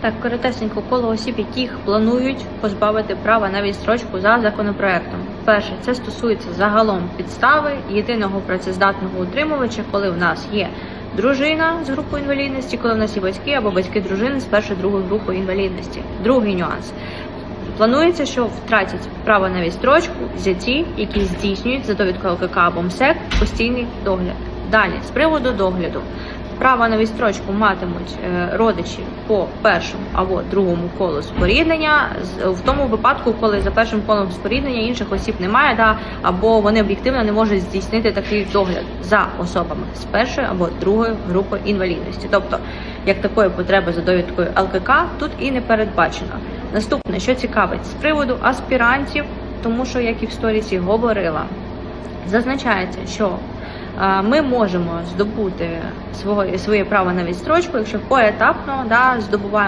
Так, коротесенько коло осіб, яких планують позбавити права на відстрочку за законопроектом. Перше, це стосується загалом підстави єдиного працездатного утримувача, коли в нас є дружина з групою інвалідності, коли в нас є батьки або батьки дружини з першої другої групи інвалідності. Другий нюанс. Планується, що втратять право на відстрочку зяті, які здійснюють за довідкою ЛКК або МСЕК постійний догляд. Далі, з приводу догляду, право на відстрочку матимуть е, родичі по першому або другому колу споріднення, з- в тому випадку, коли за першим колом споріднення інших осіб немає, да, або вони об'єктивно не можуть здійснити такий догляд за особами з першої або другої групи інвалідності. Тобто, як такої потреби за довідкою ЛКК тут і не передбачено. Наступне, що цікавить, з приводу аспірантів, тому що як і в сторісі говорила, зазначається, що е, ми можемо здобути своє, право на відстрочку, якщо поетапно да, здобуваємо.